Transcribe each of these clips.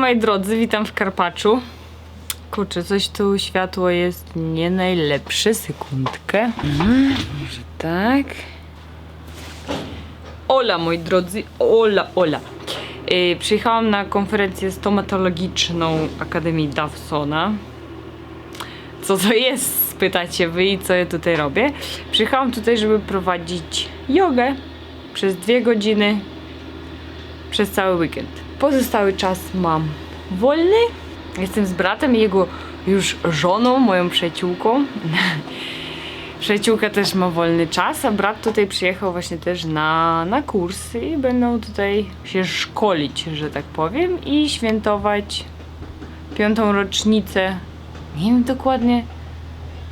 Moi drodzy, witam w Karpaczu. Kurczę, coś tu światło jest nie najlepsze. Sekundkę. Mhm, może tak. Ola, moi drodzy, ola, ola. Yy, przyjechałam na konferencję stomatologiczną Akademii Dawsona. Co to jest, spytacie wy i co ja tutaj robię? Przyjechałam tutaj, żeby prowadzić jogę przez dwie godziny przez cały weekend. Pozostały czas mam wolny. Jestem z bratem i jego już żoną, moją przyjaciółką. Przyjaciółka też ma wolny czas, a brat tutaj przyjechał właśnie też na, na kurs i będą tutaj się szkolić, że tak powiem, i świętować piątą rocznicę. Nie wiem dokładnie,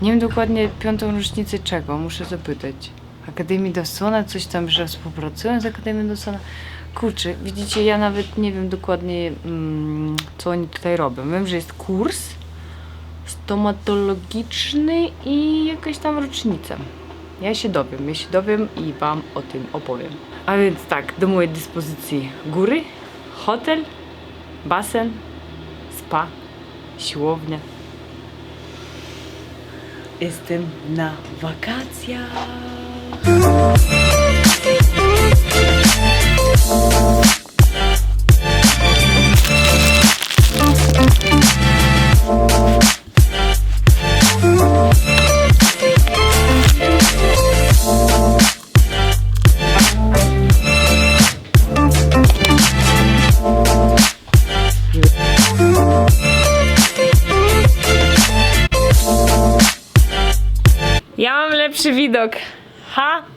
nie wiem dokładnie piątą rocznicę czego, muszę zapytać. Akademii Dawsona, coś tam, że współpracują z Akademią Dawsona. Kurczę, widzicie, ja nawet nie wiem dokładnie, mm, co oni tutaj robią. Wiem, że jest kurs stomatologiczny i jakaś tam rocznica. Ja się dowiem, ja się dowiem i Wam o tym opowiem. A więc tak, do mojej dyspozycji góry, hotel, basen, spa, siłownia. Jestem na wakacjach.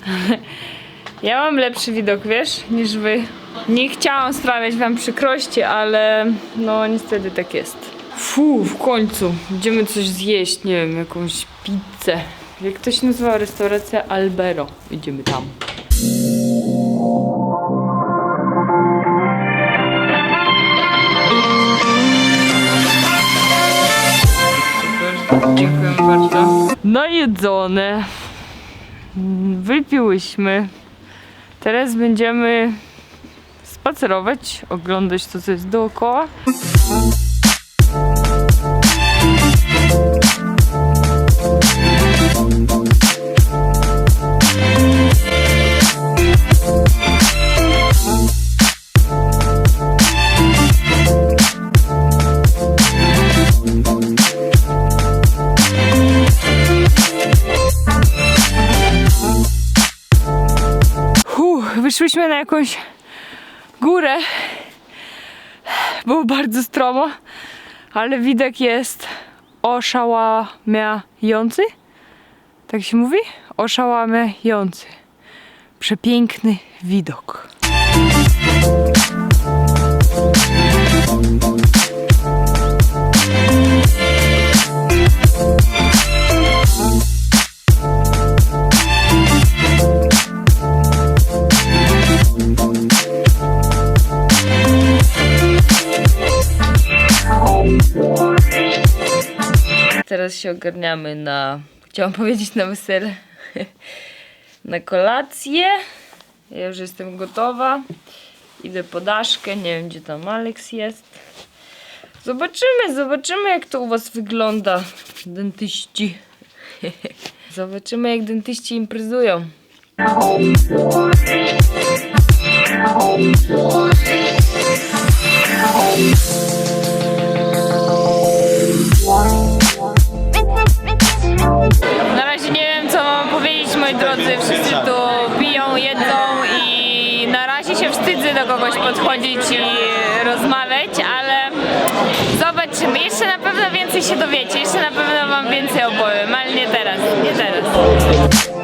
Ja mam lepszy widok, wiesz, niż wy. Nie chciałam sprawiać wam przykrości, ale no niestety tak jest. Fu, w końcu. Idziemy coś zjeść, nie wiem, jakąś pizzę. Jak to się nazywa restauracja Albero. Idziemy tam. Dziękuję bardzo. Najedzone. Wypiłyśmy. Teraz będziemy spacerować, oglądać to, co jest dookoła. Wyszłyśmy na jakąś górę. Było bardzo stromo, ale widok jest oszałamiający. Tak się mówi? Oszałamiający. Przepiękny widok. Się ogarniamy na. Chciałam powiedzieć na wesele. na kolację. Ja już jestem gotowa. Idę po Daszkę. Nie wiem, gdzie tam Alex jest. Zobaczymy, zobaczymy, jak to u Was wygląda, dentyści. zobaczymy, jak dentyści imprezują. Moi drodzy. Wszyscy tu piją, jedzą i na razie się wstydzę do kogoś podchodzić i rozmawiać, ale zobaczymy. Jeszcze na pewno więcej się dowiecie, jeszcze na pewno wam więcej opowiem, ale nie teraz, nie teraz.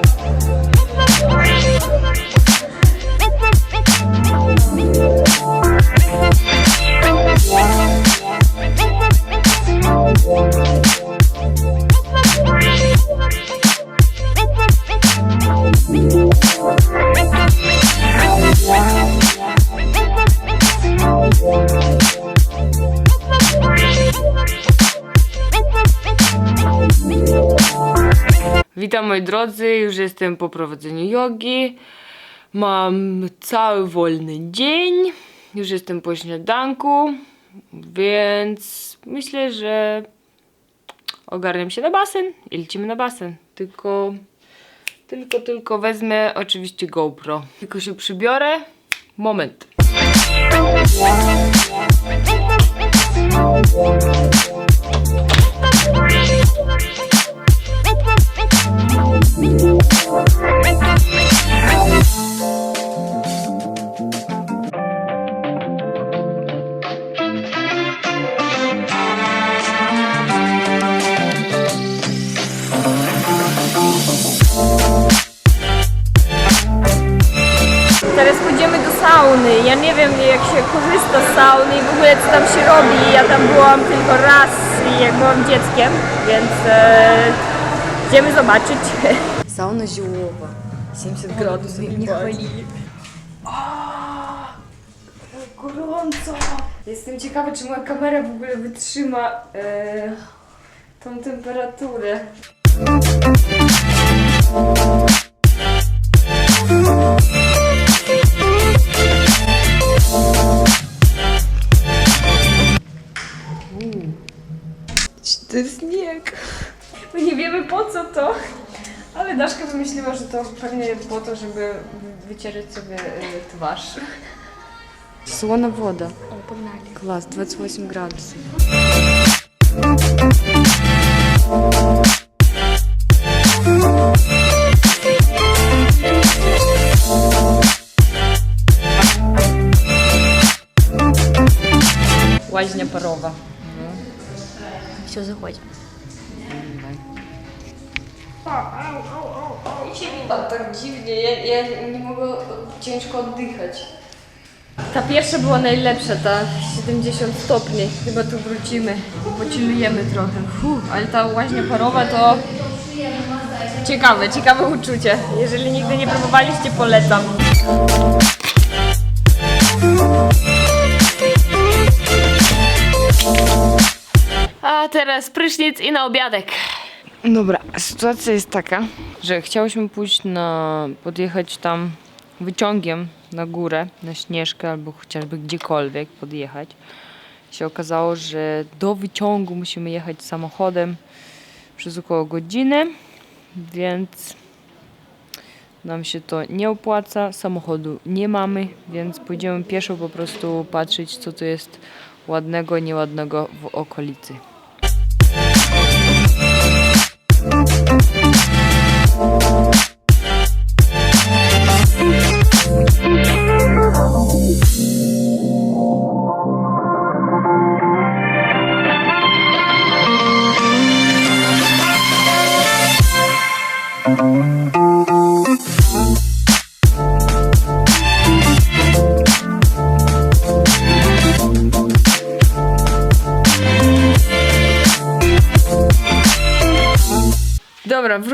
Witam moi drodzy, już jestem po prowadzeniu jogi. Mam cały wolny dzień. Już jestem po śniadanku. Więc myślę, że ogarniam się na basen i lecimy na basen. Tylko, tylko, tylko wezmę oczywiście GoPro. Tylko się przybiorę. Moment. Korzysta z sauny i w ogóle co tam się robi. Ja tam byłam tylko raz jak byłam dzieckiem, więc e, idziemy zobaczyć. Sauna ziołowa. 70 gradusów i nie chwali. Gorąco! Jestem ciekawa, czy moja kamera w ogóle wytrzyma e, tą temperaturę. To jest śnieg. My nie wiemy po co to, ale Daszka wymyśliła, że to pewnie po to, żeby wycierać sobie e, twarz. Słona woda. O, pognali. Класс, 28 градусов. Łaźnia parowa. 就是回家。I się widać tak dziwnie, ja, nie mogę ciężko oddychać. Ta pierwsza była najlepsza, ta 70 stopni. Chyba tu wrócimy, poczynujemy trochę. Fuh, ale ta łaźnia parowa to ciekawe, ciekawe uczucie. Jeżeli nigdy nie próbowaliście, polecam. A teraz prysznic i na obiadek. Dobra, sytuacja jest taka, że chciałyśmy pójść na, podjechać tam wyciągiem na górę, na Śnieżkę albo chociażby gdziekolwiek podjechać. Się okazało, że do wyciągu musimy jechać samochodem przez około godziny, więc nam się to nie opłaca, samochodu nie mamy, więc pójdziemy pieszo po prostu patrzeć, co tu jest ładnego, nieładnego w okolicy. Dobra,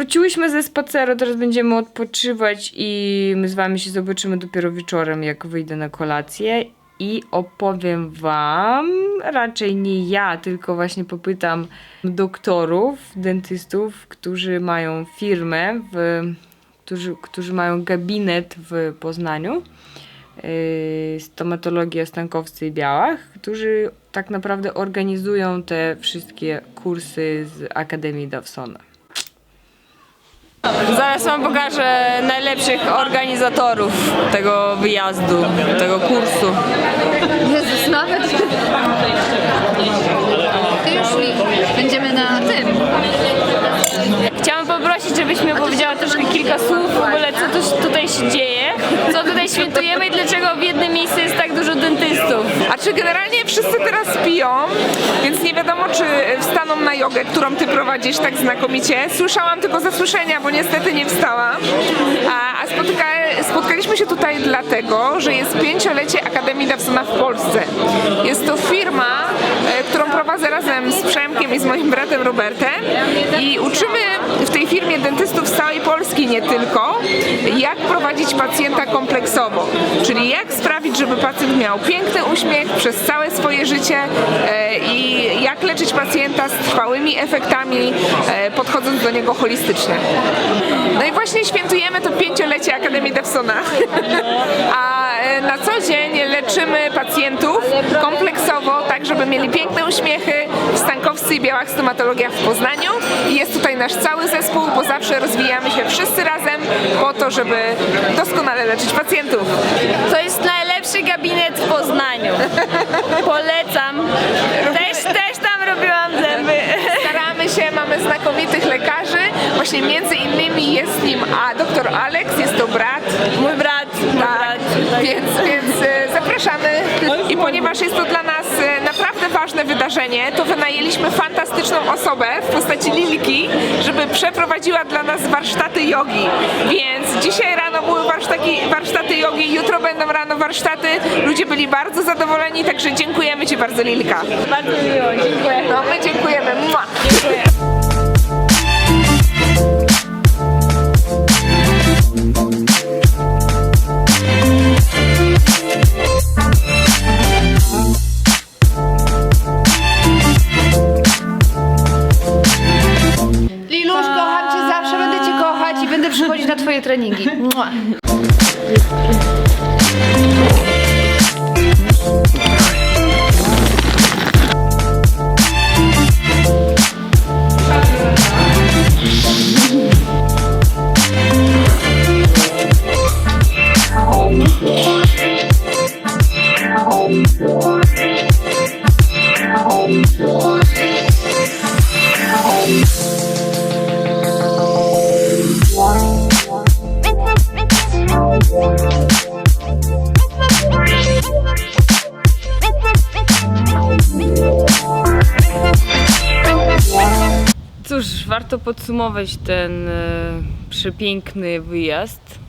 wróciłyśmy ze spaceru, teraz będziemy odpoczywać i my z wami się zobaczymy dopiero wieczorem, jak wyjdę na kolację i opowiem wam, raczej nie ja, tylko właśnie popytam doktorów, dentystów, którzy mają firmę, w, którzy, którzy mają gabinet w Poznaniu, yy, stomatologia Stankowcy i Białach, którzy tak naprawdę organizują te wszystkie kursy z Akademii Dawsona. Zaraz wam pokażę najlepszych organizatorów tego wyjazdu, tego kursu. Jezus, nawet. Ty już będziemy na tym. Chciałam poprosić, żebyś mi opowiedziała troszkę kilka słów w ogóle, co tu, tutaj się dzieje, co tutaj świętujemy i dlaczego w jednym miejscu jest tak dużo dentystów. A czy generalnie wszyscy teraz piją, więc nie wiadomo, czy wstaną na jogę, którą ty prowadzisz tak znakomicie. Słyszałam tylko ze słyszenia, bo niestety nie wstałam. A, a spotyka, spotkaliśmy się tutaj dlatego, że jest pięciolecie Akademii Dawsona w Polsce. Jest to firma, e, którą prowadzę razem z Przemkiem i z moim bratem Robertem i uczymy w tej firmie dentystów z całej Polski nie tylko, jak prowadzić pacjenta kompleksowo, czyli jak sprawić, żeby pacjent miał piękny uśmiech przez całe swoje życie e, i jak leczyć pacjenta z trwałymi efektami, e, podchodząc do niego holistycznie. No i właśnie świętujemy to pięciolecie Akademii Dawsona, a e, na co dzień mieli piękne uśmiechy w Stankowscy i Białach Stomatologia w Poznaniu i jest tutaj nasz cały zespół, bo zawsze rozwijamy się wszyscy razem po to, żeby doskonale leczyć pacjentów. To jest najlepszy gabinet w Poznaniu. Polecam. Też, też tam robiłam zęby. Staramy się, mamy znakomitych lekarzy, właśnie między innymi jest nim a doktor Alex, jest to brat, Mój brat, tak, więc, więc e, zapraszamy i ponieważ jest to dla nas e, naprawdę ważne wydarzenie, to wynajęliśmy fantastyczną osobę w postaci Lilki, żeby przeprowadziła dla nas warsztaty jogi, więc dzisiaj rano były warsztaty, warsztaty jogi, jutro będą rano warsztaty, ludzie byli bardzo zadowoleni, także dziękujemy Ci bardzo Lilka. Bardzo miło, dziękuję. No my dziękujemy. Mua. Dziękuję. Warto podsumować ten e, przepiękny wyjazd.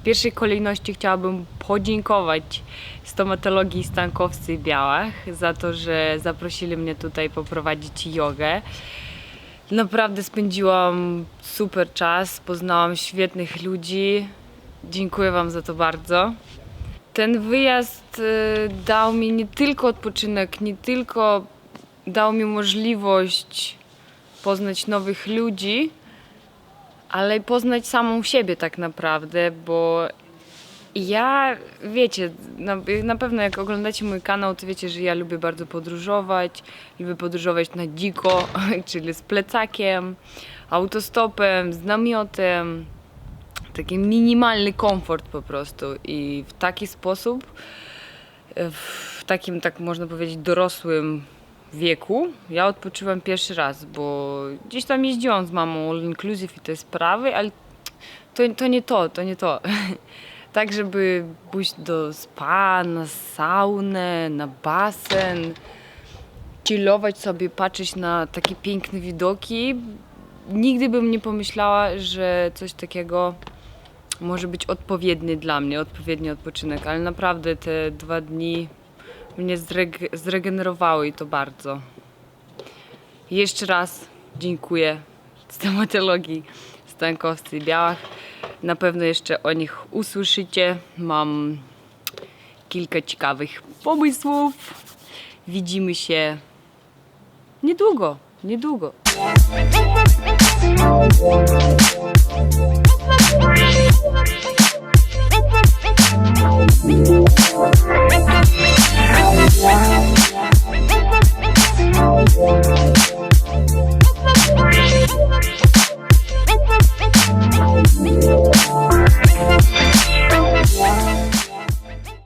W pierwszej kolejności chciałabym podziękować stomatologii Stankowcy i Białach za to, że zaprosili mnie tutaj poprowadzić jogę. Naprawdę spędziłam super czas, poznałam świetnych ludzi. Dziękuję Wam za to bardzo. Ten wyjazd e, dał mi nie tylko odpoczynek, nie tylko dał mi możliwość poznać nowych ludzi, ale poznać samą siebie tak naprawdę, bo ja, wiecie, na, na pewno jak oglądacie mój kanał, to wiecie, że ja lubię bardzo podróżować, lubię podróżować na dziko, czyli z plecakiem, autostopem, z namiotem, taki minimalny komfort po prostu i w taki sposób, w takim, tak można powiedzieć, dorosłym wieku ja odpoczywam pierwszy raz, bo gdzieś tam jeździłam z mamą all inclusive i te sprawy, ale to, to nie to, to nie to. tak, żeby pójść do spa, na saunę, na basen, chillować sobie, patrzeć na takie piękne widoki. Nigdy bym nie pomyślała, że coś takiego może być odpowiednie dla mnie, odpowiedni odpoczynek, ale naprawdę te dwa dni mnie zreg- zregenerowały i to bardzo. Jeszcze raz dziękuję stomatologii Stankowskiej i Białach. Na pewno jeszcze o nich usłyszycie. Mam kilka ciekawych pomysłów. Widzimy się niedługo, niedługo. Thank you. Thank you.